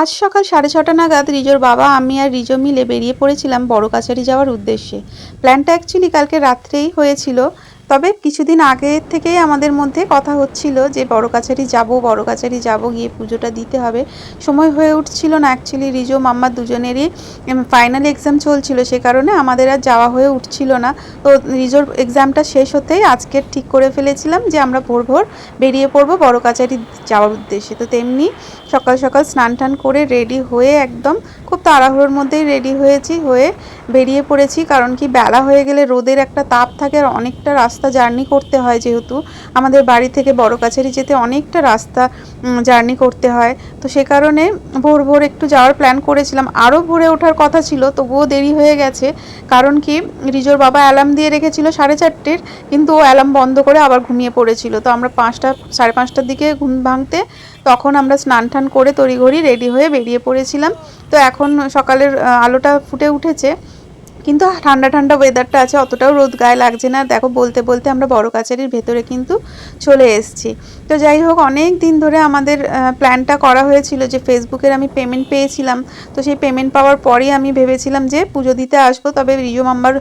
আজ সকাল সাড়ে ছটা নাগাদ রিজোর বাবা, আমি আর রিজো মিলে বেরিয়ে পড়েছিলাম বড় কাছারি যাওয়ার উদ্দেশ্যে। প্ল্যানটা অ্যাকচুয়ালি কালকে রাত্রেই হয়েছিল। তবে কিছুদিন আগে থেকেই আমাদের মধ্যে কথা হচ্ছিল যে বড় কাছারি যাব, বড় কাছারি যাব, গিয়ে পুজোটা দিতে হবে। সময় হয়ে উঠছিল না অ্যাকচুয়ালি রিজো, মাম্মা দুজনেরই ফাইনাল এক্সাম চলছিল, সে কারণে আমাদের আর যাওয়া হয়ে উঠছিল না। তো রিজোর এক্সামটা শেষ হতেই আজকে ঠিক করে ফেলেছিলাম যে আমরা ভোর ভোর বেরিয়ে পড়ব বড় কাছারি যাওয়ার উদ্দেশ্যে। তো তেমনি সকাল সকাল স্নান টান করে রেডি হয়ে একদম খুব তাড়াহুড়োর মধ্যেই রেডি হয়েছি, হয়ে বেরিয়ে পড়েছি। কারণ কি, বেলা হয়ে গেলে রোদের একটা তাপ থাকে আর অনেকটা রাস্তা জার্নি করতে হয় যেহেতু আমাদের বাড়ি থেকে বড় কাছারি যেতে অনেকটা রাস্তা জার্নি করতে হয়। তো সে কারণে ভোর ভোর একটু যাওয়ার প্ল্যান করেছিলাম। আরও ভোরে ওঠার কথা ছিল, তবুও দেরি হয়ে গেছে। কারণ কি, রিজোর বাবা অ্যালার্ম দিয়ে রেখেছিল সাড়ে চারটের, কিন্তু ও অ্যালার্ম বন্ধ করে আবার ঘুমিয়ে পড়েছিল। তো আমরা পাঁচটা, সাড়ে পাঁচটার দিকে ঘুম ভাঙতে তখন আমরা স্নান টান করে তড়িঘড়ি রেডি হয়ে বেরিয়ে পড়েছিলাম। তো এখন সকালের আলোটা ফুটে উঠেছে। কিন্তু ঠান্ডা ঠান্ডা ওয়েদারটা আছে, অতটাও রোদ গায়ে লাগছে না। দেখো, বলতে বলতে আমরা বড় কাছারির ভেতরে কিন্তু চলে এসেছি। তো যাই হোক, অনেক দিন ধরে আমাদের প্ল্যানটা করা হয়েছিল যে ফেসবুকের আমি পেমেন্ট পেয়েছিলাম। তো সেই পেমেন্ট পাওয়ার পরেই আমি ভেবেছিলাম যে পুজো দিতে আসব, তবে রিজো মাম্বার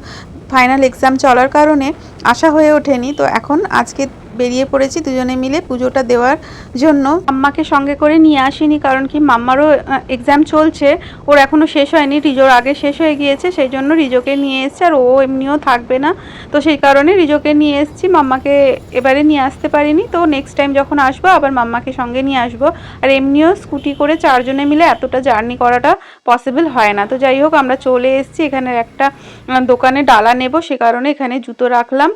ফাইনাল এক্সাম চলার কারণে আশা হয়ে ওঠেনি। তো এখন আজকে বেরিয়ে পড়েছি, দুজনে মিলে পুজোটা দেওয়ার জন্য। মাম্মাকে সঙ্গে করে নিয়ে আসিনি কারণ কি মাম্মারও এক্সাম চলছে, ওর এখনও শেষ হয়নি, রিজোর আগে শেষ হয়ে গিয়েছে, সেই জন্য রিজোকে নিয়ে এসছে আর ও এমনিও থাকবে না। তো সেই কারণে রিজোকে নিয়ে এসেছি, মাম্মাকে এবারে নিয়ে আসতে পারিনি। তো নেক্সট টাইম যখন আসব আবার মাম্মাকে সঙ্গে নিয়ে আসব। আর এমনিও স্কুটি করে চারজনে মিলে এতটা জার্নি করাটা পসিবল হয় না। তো যাই হোক, আমরা চলে এসেছি এখানে একটা দোকানে ডালা নেব, সে কারণে এখানে জুতো রাখলাম।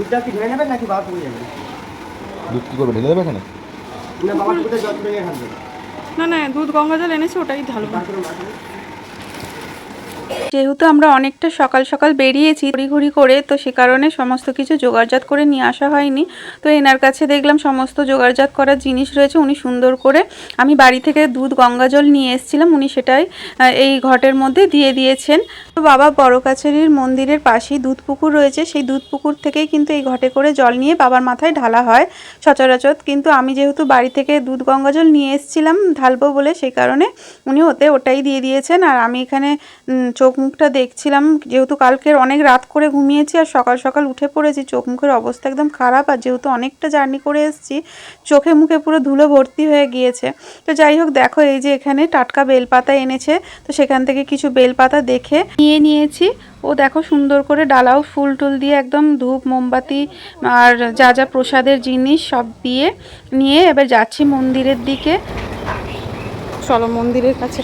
দুধটা কি ঢেলে নেবেন নাকি বাবা পুড়ে যাবে দুধ কি করবে ঢেলে দেবে এখানে? না বাবা দুধে জল তুলে নিয়ে খাবে। না না দুধ গঙ্গা জল এনেছে ওটাই ঢালবো। যেহেতু আমরা অনেকটা সকাল সকাল বেরিয়েছি ঘুরি করে, তো সে কারণে সমস্ত কিছু জোগাড়জাত করে নিয়ে আসা হয়নি। তো এনার কাছে দেখলাম সমস্ত জোগাড়জাত করার জিনিস রয়েছে, উনি সুন্দর করে, আমি বাড়ি থেকে দুধ, গঙ্গা জল নিয়ে এসেছিলাম, উনি সেটাই এই ঘটের মধ্যে দিয়ে দিয়েছেন। তো বাবা বড় কাছারির মন্দিরের পাশেই দুধ পুকুর রয়েছে, সেই দুধ পুকুর থেকেই কিন্তু এই ঘটে করে জল নিয়ে বাবার মাথায় ঢালা হয় সচরাচর। কিন্তু আমি যেহেতু বাড়ি থেকে দুধ, গঙ্গা জল নিয়ে এসেছিলাম ঢালবো বলে সেই কারণে উনি ওতে ওটাই দিয়ে দিয়েছেন। আর আমি এখানে চোখ মুখটা দেখছিলাম, যেহেতু কালকের অনেক রাত করে ঘুমিয়েছি আর সকাল সকাল উঠে পড়েছি চোখ মুখের অবস্থা একদম খারাপ আর যেহেতু অনেকটা জার্নি করে এসেছি, চোখে মুখে পুরো ধুলো ভর্তি হয়ে গিয়েছে। তো যাই হোক, দেখো এই যে এখানে টাটকা বেলপাতা এনেছে, তো সেখান থেকে কিছু বেলপাতা দেখে নিয়ে নিয়েছি। ও দেখো সুন্দর করে ডালাও ফুল টুল দিয়ে একদম ধূপ, মোমবাতি আর যা যা প্রসাদের জিনিস সব দিয়ে নিয়ে এবার যাচ্ছি মন্দিরের দিকে। চলো মন্দিরের কাছে।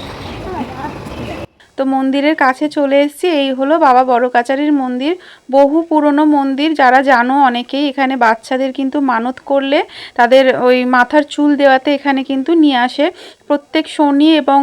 তো মন্দিরের কাছে চলে এসেছি। এই হলো বাবা বড় কাচারির মন্দির। বহু পুরনো মন্দির। যারা জানো অনেকেই এখানে বাচ্চাদের কিন্তু মানত করলে তাদের ওই মাথার চুল দেওয়াতে এখানে কিন্তু নিয়ে আসে। প্রত্যেক শনি এবং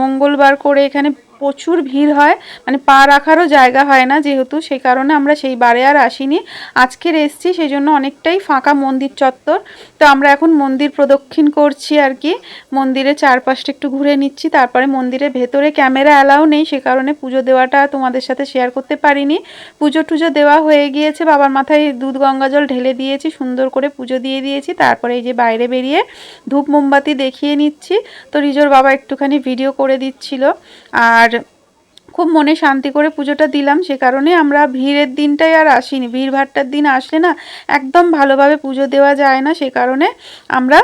মঙ্গলবার করে এখানে প্রচুর ভিড় হয় মানে পা রাখারও জায়গা হয় না যেহেতু, সেই কারণে আমরা সেই বারে আর আসিনি। আজকের এসছি সেই জন্য অনেকটাই ফাঁকা মন্দির চত্বর। তো আমরা এখন মন্দির প্রদক্ষিণ করছি আর কি। মন্দিরের চারপাশটা একটু ঘুরে নিচ্ছি, তারপরে মন্দিরের ভেতরে ক্যামেরা অ্যালাউ নেই, সে কারণে পুজো দেওয়াটা তোমাদের সাথে শেয়ার করতে পারিনি। পুজো টুজো দেওয়া হয়ে গিয়েছে, বাবার মাথায় দুধ গঙ্গা জল ঢেলে দিয়েছি, সুন্দর করে পুজো দিয়ে দিয়েছি, তারপরে এই যে বাইরে বেরিয়ে ধূপ মোমবাতি দেখিয়ে নিচ্ছি। তো রিজোর বাবা একটুখানি ভিডিও করে দিচ্ছিল। আর খুব মনে শান্তি করে পুজোটা দিলাম। সে কারণে আমরা ভিড়ের দিনটাই আর আসিনি। ভিড় ভাট্টার দিন আসলে না, একদম ভালোভাবে পুজো দেওয়া যায় না। সে কারণে আমরা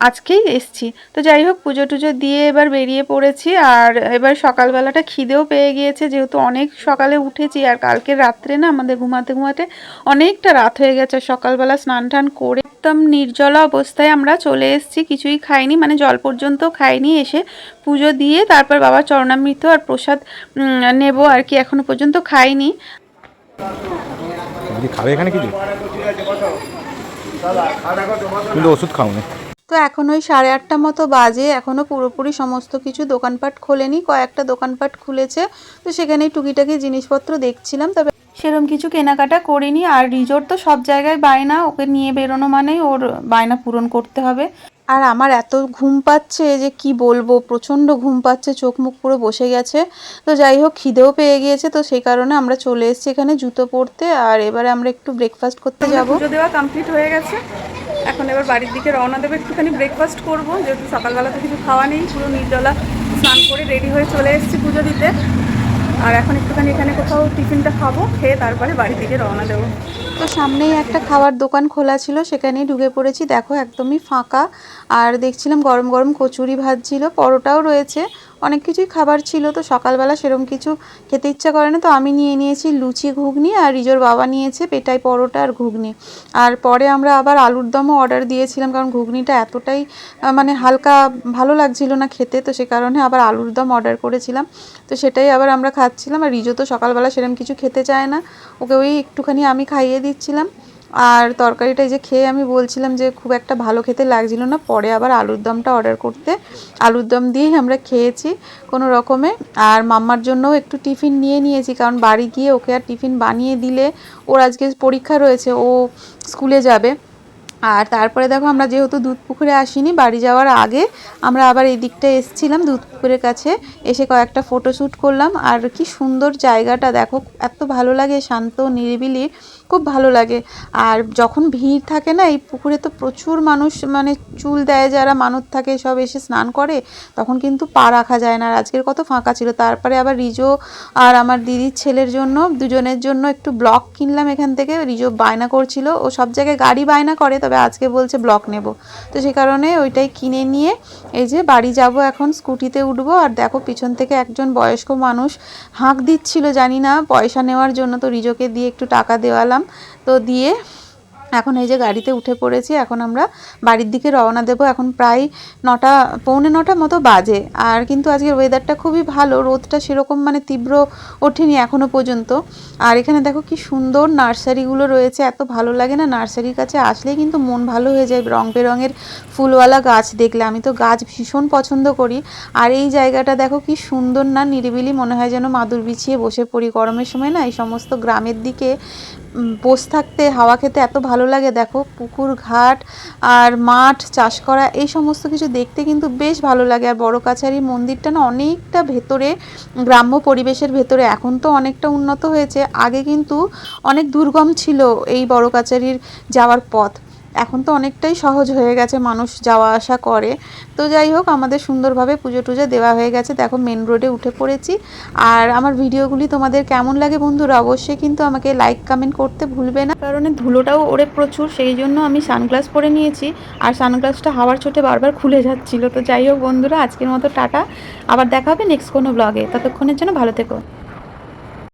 আজকেই এসছি। তো যাই হোক, পুজো টুজো দিয়ে এবার বেরিয়ে পড়েছি আর এবার সকালবেলাটা খিদেও পেয়ে গিয়েছে। যেহেতু অনেক সকালে উঠেছি আর কালকে রাত্রে না আমাদের ঘুমাতে ঘুমাতে অনেকটা রাত হয়ে গেছে। সকালবেলা স্নান টান করে একদম নির্জলা অবস্থায় আমরা চলে এসেছি। কিছুই খাইনি মানে জল পর্যন্ত খাইনি। এসে পুজো দিয়ে তারপর বাবার চরণামৃত আর প্রসাদ নেব আর কি এখনও পর্যন্ত খাইনি। খাবে এখানে কিছু ওষুধ খাও না তো এখন ওই সাড়ে আটটা মতো বাজে এখনও পুরোপুরি সমস্ত কিছু দোকানপাট খোলেনি কয়েকটা দোকানপাট খুলেছে তো সেখানেই টুকিটাকি জিনিসপত্র দেখছিলাম তবে সেরকম কিছু কেনাকাটা করিনি আর রিজোর্ট তো সব জায়গায় বায়না ওকে নিয়ে বেরোনো মানেই ওর বায়না পূরণ করতে হবে। আর আমার এত ঘুম পাচ্ছে যে কি বলব প্রচণ্ড ঘুম পাচ্ছে চোখ মুখ পুরো বসে গেছে তো যাই হোক খিদেও পেয়ে গিয়েছে তো সেই কারণে আমরা চলে এসেছি এখানে জুতো পরতে আর এবারে আমরা একটু ব্রেকফাস্ট করতে যাব। দেওয়া কমপ্লিট হয়ে গেছে। এখন এবার বাড়ির দিকে রওনা দেবো। একটুখানি ব্রেকফাস্ট করব, যেহেতু সকালবেলা তো কিছু খাওয়া নেই, পুরো নির্জলা স্নান করে রেডি হয়ে চলে এসেছি পুজো দিতে। আর এখন একটুখানি এখানে কোথাও টিফিনটা খাব, খেয়ে তারপরে বাড়ির দিকে রওনা দেবো। তো সামনেই একটা খাবার দোকান খোলা ছিল, সেখানেই ঢুকে পড়েছি। দেখো, একদমই ফাঁকা। আর দেখছিলাম গরম গরম কচুরি ভাজছিল পরোটাও রয়েছে। অনেক কিছুই খাবার ছিল, তো সকালবেলা সেরকম কিছু খেতে ইচ্ছা করে না, তো আমি নিয়ে নিয়েছি লুচি ঘুগনি আর রিজোর বাবা নিয়েছে পেটাই পরোটা আর ঘুগনি। আর পরে আমরা আবার আলুর দমও অর্ডার দিয়েছিলাম, কারণ ঘুগনিটা এতটাই মানে হালকা ভালো লাগছিল না খেতে, তো সে কারণে আবার আলুর দম অর্ডার করেছিলাম। তো সেটাই আবার আমরা খাচ্ছিলাম, আর রিজো তো সকালবেলা সেরকম কিছু খেতে চায় না, ওকে ওই একটুখানি আমি খাইয়ে দিচ্ছিলাম। আর তরকারিটা যে খেয়ে আমি বলছিলাম যে খুব একটা ভালো খেতে লাগছিল না, পরে আবার আলুর দমটা অর্ডার করতে। আলুর দম দিয়েই আমরা খেয়েছি কোনো রকমে। আর মাম্মার জন্যও একটু টিফিন নিয়ে নিয়েছি, কারণ বাড়ি গিয়ে ওকে আর টিফিন বানিয়ে দিলে ওর আজকে পরীক্ষা রয়েছে, ও স্কুলে যাবে। আর তারপরে দেখো আমরা যেহেতু দুধ পুকুরে আসিনি, বাড়ি যাওয়ার আগে আমরা আবার এই দিকটা এসেছিলাম দুধ পুকুরের কাছে এসে কয়েকটা ফটোশ্যুট করলাম। আর কি সুন্দর জায়গাটা দেখো, এত ভালো লাগে, শান্ত, নিরিবিলি, খুব ভালো লাগে। আর যখন ভিড় থাকে না, এই পুকুরে তো প্রচুর মানুষ মানে চুল দেয় যারা মানুষ থাকে, সব এসে স্নান করে, তখন কিন্তু পা রাখা যায় না। আর আজকের কত ফাঁকা ছিল। তারপরে আবার রিজো আর আমার দিদির ছেলের জন্য, দুজনের জন্য একটু ব্লক কিনলাম এখান থেকে। রিজো বায়না করছিল। ও সব জায়গায় গাড়ি বায়না করে, তবে আজকে বলছে ব্লক নেব। তো সে কারণে ওইটাই কিনে নিয়ে, এই যে বাড়ি যাব এখন, স্কুটিতে উঠবো। আর দেখো, পিছন থেকে একজন বয়স্ক মানুষ হাঁক দিচ্ছিল, জানি না, পয়সা নেওয়ার জন্য তো রিজোকে দিয়ে একটু টাকা দেওয়ালাম। তো দিয়ে এখন এই যে গাড়িতে উঠে পড়েছি, এখন আমরা বাড়ির দিকে রওনা দেব। এখন প্রায় নটা, পৌনে নটা মতো বাজে। আর কিন্তু আজকের ওয়েদারটা খুবই ভালো, রোদটা সেরকম মানে তীব্র ওঠেনি এখনও পর্যন্ত। আর এখানে দেখো কি সুন্দর নার্সারিগুলো রয়েছে, এত ভালো লাগে না নার্সারির কাছে আসলেই কিন্তু মন ভালো হয়ে যায়। রং বেরঙের ফুলওয়ালা গাছ দেখলে, আমি তো গাছ ভীষণ পছন্দ করি। আর এই জায়গাটা দেখো কি সুন্দর না নিরিবিলি, মনে হয় যেন মাদুর বিছিয়ে বসে পড়ি। গরমের সময় না এই সমস্ত গ্রামের দিকে বসে থাকতে, হাওয়া খেতে এত ভালো লাগে। দেখো, পুকুর, ঘাট আর মাঠ, চাষ করা, এই সমস্ত কিছু দেখতে কিন্তু বেশ ভালো লাগে। আর বড় কাছারি মন্দিরটা না অনেকটা ভেতরে, গ্রাম্য পরিবেশের ভেতরে এখন তো অনেকটা উন্নত হয়েছে। আগে কিন্তু অনেক দুর্গম ছিল এই বড় কাছারির যাওয়ার পথ। এখন তো অনেকটাই সহজ হয়ে গেছে, মানুষ যাওয়া আসা করে। তো যাই হোক, আমাদের সুন্দরভাবে পুজো টুজো দেওয়া হয়ে গেছে। দেখো মেন রোডে উঠে পড়েছি। আর আমার ভিডিওগুলি তোমাদের কেমন লাগে বন্ধুরা, অবশ্যই কিন্তু আমাকে লাইক কমেন্ট করতে ভুলবে না। কারণে ধুলোটাও ওরে প্রচুর, সেই জন্য আমি সানগ্লাস পরে নিয়েছি। আর সানগ্লাসটা হাওয়ার চোটে বারবার খুলে যাচ্ছিল। তো যাই হোক বন্ধুরা, আজকের মতো টাটা। আবার দেখা হবে নেক্সট কোনো ব্লগে ততক্ষণের জন্য ভালো থেকো।